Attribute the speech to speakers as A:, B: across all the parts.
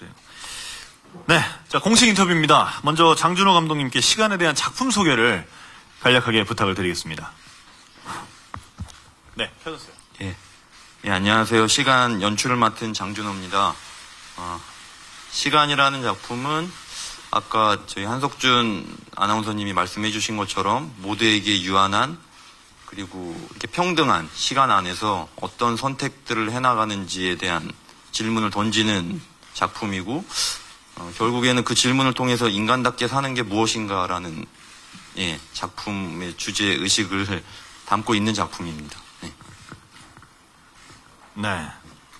A: 네. 네, 자 공식 인터뷰입니다. 먼저 장준호 감독님께 시간에 대한 작품 소개를 간략하게 부탁을 드리겠습니다. 네, 펴주세요.
B: 예. 예, 안녕하세요. 시간 연출을 맡은 장준호입니다. 어, 시간이라는 작품은 아까 저희 한석준 아나운서님이 말씀해 주신 것처럼 모두에게 유한한 그리고 이렇게 평등한 시간 안에서 어떤 선택들을 해나가는지에 대한 질문을 던지는 작품이고 어, 결국에는 그 질문을 통해서 인간답게 사는 게 무엇인가라는 예, 작품의 주제 의식을 담고 있는 작품입니다. 네.
A: 네,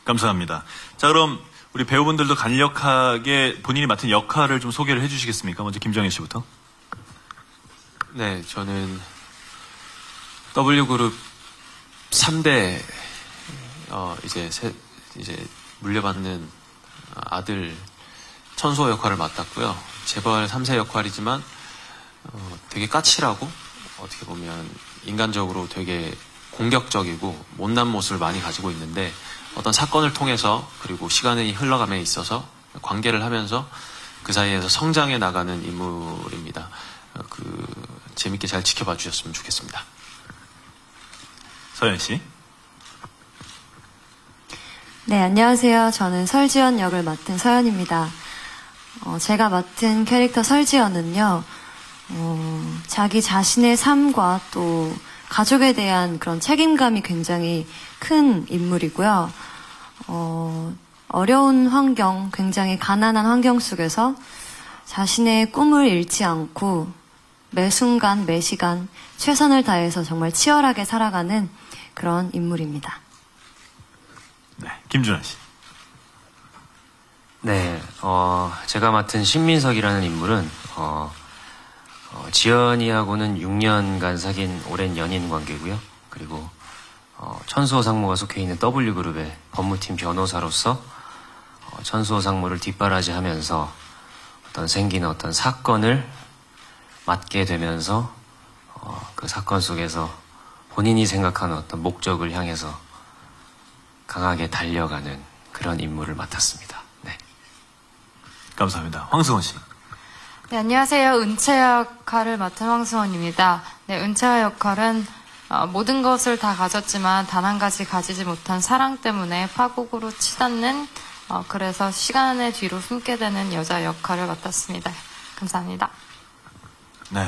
A: 감사합니다. 자, 그럼 우리 배우분들도 간략하게 본인이 맡은 역할을 좀 소개를 해주시겠습니까? 먼저 김정현 씨부터.
C: 네, 저는 W그룹 3대 어, 이제 세, 이제 물려받는 아들 천소 역할을 맡았고요. 재벌 3세 역할이지만 어, 되게 까칠하고 어떻게 보면 인간적으로 되게 공격적이고 못난 모습을 많이 가지고 있는데 어떤 사건을 통해서 그리고 시간이 흘러감에 있어서 관계를 하면서 그 사이에서 성장해 나가는 인물입니다. 어, 그 재밌게 잘 지켜봐 주셨으면 좋겠습니다.
A: 서현 씨.
D: 네, 안녕하세요. 저는 설지연 역을 맡은 서연입니다. 어, 제가 맡은 캐릭터 설지연은요, 어, 자기 자신의 삶과 또 가족에 대한 그런 책임감이 굉장히 큰 인물이고요. 어, 어려운 환경, 굉장히 가난한 환경 속에서 자신의 꿈을 잃지 않고 매 순간, 매 시간 최선을 다해서 정말 치열하게 살아가는 그런 인물입니다.
A: 네, 김준하 씨.
E: 네, 어, 제가 맡은 신민석이라는 인물은, 어, 어, 지연이하고는 6년간 사귄 오랜 연인 관계고요. 그리고, 어, 천수호 상무가 속해 있는 W그룹의 법무팀 변호사로서, 어, 천수호 상무를 뒷바라지 하면서 어떤 생기는 어떤 사건을 맡게 되면서, 어, 그 사건 속에서 본인이 생각하는 어떤 목적을 향해서 강하게 달려가는 그런 임무를 맡았습니다. 네.
A: 감사합니다. 황승원 씨.
F: 네, 안녕하세요. 은채 역할을 맡은 황수원입니다. 네, 은채 역할은 어, 모든 것을 다 가졌지만 단 한 가지 가지지 못한 사랑 때문에 파국으로 치닫는 어, 그래서 시간의 뒤로 숨게 되는 여자 역할을 맡았습니다. 감사합니다.
A: 네.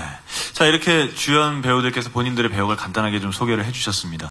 A: 자, 이렇게 주연 배우들께서 본인들의 배역을 간단하게 좀 소개를 해주셨습니다.